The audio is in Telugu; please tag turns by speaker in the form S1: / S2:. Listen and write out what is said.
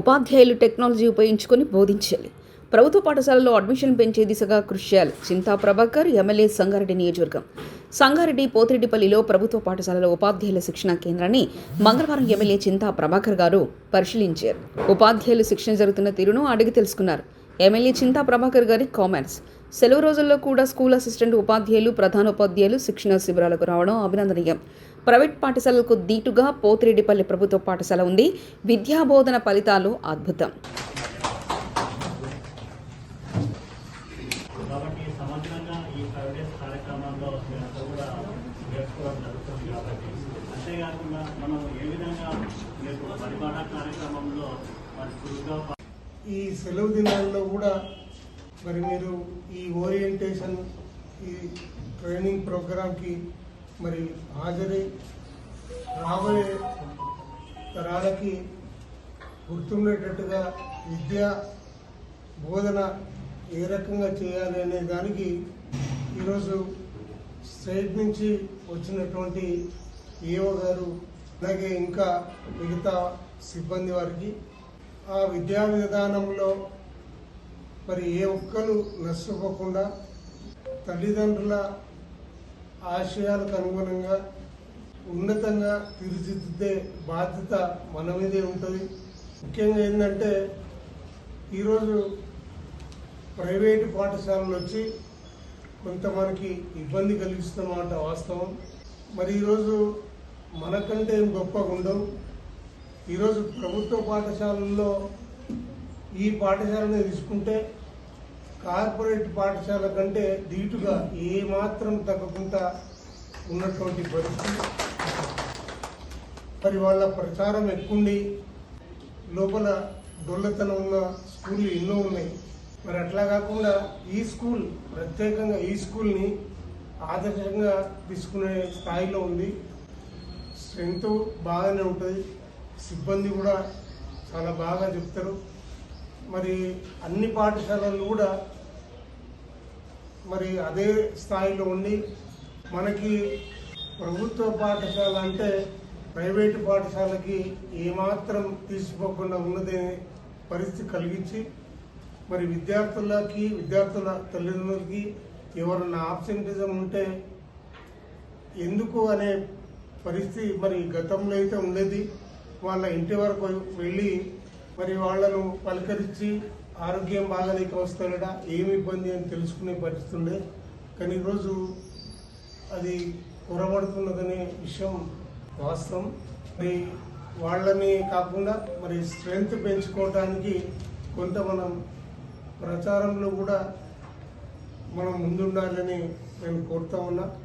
S1: ఉపాధ్యాయులు టెక్నాలజీ ఉపయోగించుకొని బోధించాలి. ప్రభుత్వ పాఠశాలలో అడ్మిషన్ పెంచే దిశగా కృషి చేయాలి. చింతా ప్రభాకర్ ఎమ్మెల్యే సంగారెడ్డి నియోజకవర్గం. సంగారెడ్డి పోతిరెడ్డిపల్లిలో ప్రభుత్వ పాఠశాలలో ఉపాధ్యాయుల శిక్షణా కేంద్రాన్ని మంగళవారం ఎమ్మెల్యే చింతా ప్రభాకర్ గారు పరిశీలించారు. ఉపాధ్యాయులు శిక్షణ జరుగుతున్న తీరును అడిగి తెలుసుకున్నారు. ఎమ్మెల్యే చింతా ప్రభాకర్ గారి కామెంట్స్ సెలవు రోజుల్లో కూడా స్కూల్ అసిస్టెంట్ ఉపాధ్యాయులు ప్రధానోపాధ్యాయులు శిక్షణ శిబిరాలకు రావడం అభినందనీయం. ప్రైవేట్ పాఠశాలలకు దీటుగా పోతిరెడ్డిపల్లి ప్రభుత్వ పాఠశాల ఉంది. విద్యాబోధన ఫలితాలు అద్భుతం.
S2: ఈ
S3: సెలవు దినాల్లో కూడా మరి మీరు ఈ ఓరియంటేషన్ ఈ ట్రైనింగ్ ప్రోగ్రాంకి మరి హాజరై రాబోయే తరాలకి గుర్తుండేటట్టుగా విద్య బోధన ఏ రకంగా చేయాలి అనే దానికి ఈరోజు స్టేట్ నుంచి వచ్చినటువంటి ఏఓ గారు అలాగే ఇంకా మిగతా సిబ్బంది వారికి ఆ విద్యా విధానంలో మరి ఏ ఒక్కరు నష్టపోకుండా తల్లిదండ్రుల ఆశయాలకు అనుగుణంగా ఉన్నతంగా తీర్చిదిద్దే బాధ్యత మన మీదే ఉంటుంది. ముఖ్యంగా ఏంటంటే ఈరోజు ప్రైవేటు పాఠశాలలు వచ్చి కొంత మనకి ఇబ్బంది కలిగిస్తున్నమాట వాస్తవం. మరి ఈరోజు మనకంటే ఏం గొప్పగా ఉండవు ఈరోజు ప్రభుత్వ పాఠశాలల్లో ఈ పాఠశాలను తీసుకుంటే కార్పొరేట్ పాఠశాల కంటే ధీటుగా ఏమాత్రం తగ్గకుండా ఉన్నటువంటి పరిస్థితి మరి వాళ్ళ ప్రచారం ఎక్కుండి లోపల డొల్లతనం ఉన్న స్కూళ్ళు ఎన్నో ఉన్నాయి. మరి అట్లా కాకుండా ఈ స్కూల్ ప్రత్యేకంగా ఈ స్కూల్ని ఆదర్శంగా తీసుకునే స్థాయిలో ఉంది. స్ట్రెంగ్త్ బాగానే ఉంటుంది. సిబ్బంది కూడా చాలా బాగా చెప్తారు. మరి అన్ని పాఠశాలలు కూడా మరి అదే స్థాయిలో ఉండి మనకి ప్రభుత్వ పాఠశాల అంటే ప్రైవేటు పాఠశాలకి ఏమాత్రం తీసుకోకుండా ఉన్నదే పరిస్థితి కలిగించి మరి విద్యార్థులకి విద్యార్థుల తల్లిదండ్రులకి ఎవరన్నా ఆబ్సెంటిజం ఉంటే ఎందుకు అనే పరిస్థితి మరి గతంలో అయితే ఉండేది. వాళ్ళ ఇంటి వరకు వెళ్ళి మరి వాళ్ళను పలకరించి ఆరోగ్యం బాగాలేక వస్తాడట ఏమి ఇబ్బంది అని తెలుసుకునే పరిస్థితి ఉండే. కానీ ఈరోజు అది పొరబడుతున్నదనే విషయం వాస్తవం. మరి వాళ్ళని కాకుండా మరి స్ట్రెంగ్త్ పెంచుకోవడానికి కొంత మనం ప్రచారంలో కూడా మనం ముందుండాలని నేను కోరుతా ఉన్నా.